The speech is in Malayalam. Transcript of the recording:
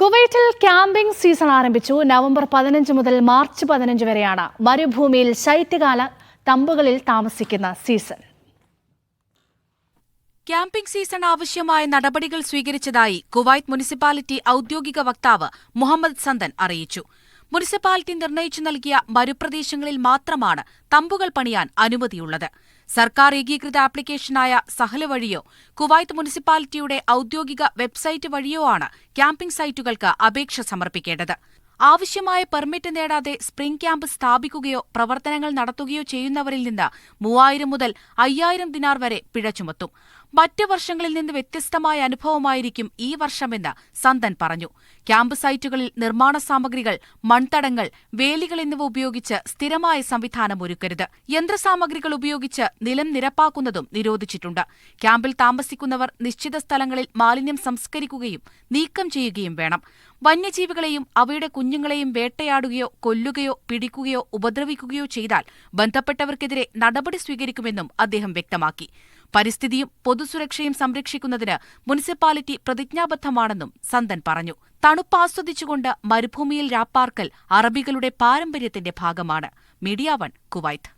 കുവൈറ്റിൽ ക്യാമ്പിംഗ് സീസൺ ആരംഭിച്ചു. നവംബർ പതിനഞ്ച് മുതൽ മാർച്ച് പതിനഞ്ച് വരെയാണ് മരുഭൂമിയിൽ ശൈത്യകാല തമ്പുകളിൽ താമസിക്കുന്ന സീസൺ. ക്യാമ്പിംഗ് സീസൺ ആവശ്യമായ നടപടികൾ സ്വീകരിച്ചതായി കുവൈറ്റ് മുനിസിപ്പാലിറ്റി ഔദ്യോഗിക വക്താവ് മുഹമ്മദ് സന്തൻ അറിയിച്ചു. മുനിസിപ്പാലിറ്റി നിർണയിച്ചു നൽകിയ മരുപ്രദേശങ്ങളിൽ മാത്രമാണ് തമ്പുകൾ പണിയാൻ അനുമതിയുള്ളത്. സർക്കാർ ഏകീകൃത ആപ്ലിക്കേഷനായ സഹൽ വഴിയോ കുവൈത്ത് മുനിസിപ്പാലിറ്റിയുടെ ഔദ്യോഗിക വെബ്സൈറ്റ് വഴിയോ ആണ് ക്യാമ്പിംഗ് സൈറ്റുകൾക്ക് അപേക്ഷ സമർപ്പിക്കേണ്ടത്. ആവശ്യമായ പെർമിറ്റ് നേടാതെ സ്പ്രിംഗ് ക്യാമ്പ് സ്ഥാപിക്കുകയോ പ്രവർത്തനങ്ങൾ നടത്തുകയോ ചെയ്യുന്നവരിൽ നിന്ന് മൂവായിരം മുതൽ അയ്യായിരം ദിനാർ വരെ പിഴ ചുമത്തും. മറ്റ് വർഷങ്ങളിൽ നിന്ന് വ്യത്യസ്തമായ അനുഭവമായിരിക്കും ഈ വർഷമെന്ന് സന്തൻ പറഞ്ഞു. ക്യാമ്പ് സൈറ്റുകളിൽ നിർമ്മാണ സാമഗ്രികൾ മൺതടങ്ങൾ വേലികൾ എന്നിവ ഉപയോഗിച്ച് സ്ഥിരമായ സംവിധാനം ഒരുക്കരുത് യന്ത്രസാമഗ്രികൾ ഉപയോഗിച്ച് നിലം നിരപ്പാക്കുന്നതും നിരോധിച്ചിട്ടുണ്ട്. ക്യാമ്പിൽ താമസിക്കുന്നവർ നിശ്ചിത സ്ഥലങ്ങളിൽ മാലിന്യം സംസ്കരിക്കുകയും നീക്കം ചെയ്യുകയും വേണം. വന്യജീവികളെയും അവയുടെ കുഞ്ഞുങ്ങളെയും വേട്ടയാടുകയോ കൊല്ലുകയോ പിടിക്കുകയോ ഉപദ്രവിക്കുകയോ ചെയ്താൽ ബന്ധപ്പെട്ടവർക്കെതിരെ നടപടി സ്വീകരിക്കുമെന്നും അദ്ദേഹം വ്യക്തമാക്കി. പരിസ്ഥിതിയും പൊതുസുരക്ഷയും സംരക്ഷിക്കുന്നതിന് മുനിസിപ്പാലിറ്റി പ്രതിജ്ഞാബദ്ധമാണെന്നും സന്തൻ പറഞ്ഞു. തണുപ്പ് ആസ്വദിച്ചുകൊണ്ട് മരുഭൂമിയിൽ രാപ്പാർക്കൽ അറബികളുടെ പാരമ്പര്യത്തിന്റെ ഭാഗമാണ്. Media one Kuwait.